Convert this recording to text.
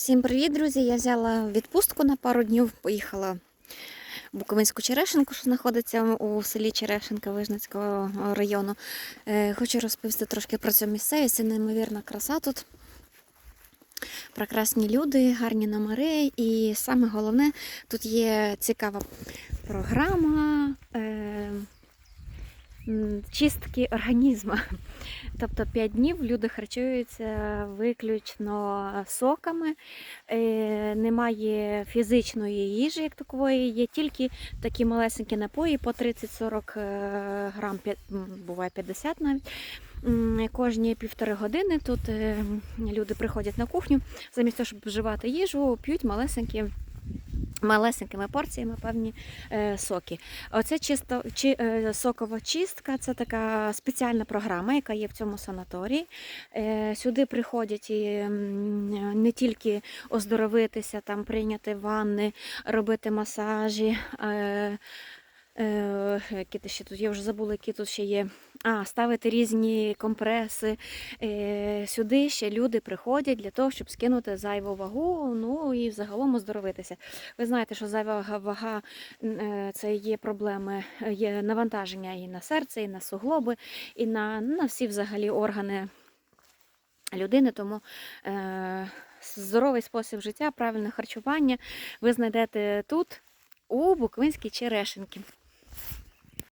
Всім привіт, друзі! Я взяла відпустку на пару днів, поїхала в Буковинську Черешенку, що знаходиться у селі Черешенка Вижницького району. Е, Хочу розповісти трошки про цю місцевість. Це неймовірна краса тут. Прекрасні люди, гарні номери, і саме головне, тут є цікава програма е, чистки організму. Тобто 5 днів люди харчуються виключно соками, е, немає фізичної їжі, як такової, є тільки такі малесенькі напої по 30-40 е, грам, буває 50 навіть. Кожні півтори години тут е, люди приходять на кухню, замість того, щоб вживати їжу, п'ють малесенькі. Малесенькими порціями певні е, соки. Оце чисто чи, е, сокова чистка це така спеціальна програма, яка є в цьому санаторії. Е, сюди приходять і е, не тільки оздоровитися, там прийняти ванни, робити масажі. Е, Е, які ти ще тут? Я вже забула, які тут ще є. А, ставити різні компреси. Е, сюди ще люди приходять для того, щоб скинути зайву вагу, ну і взагалом оздоровитися. Ви знаєте, що зайва вага е, це є проблеми, е, є навантаження і на серце, і на суглоби, і на, на всі взагалі органи людини. Тому е, здоровий спосіб життя, правильне харчування ви знайдете тут, у Буковинській Черешенки.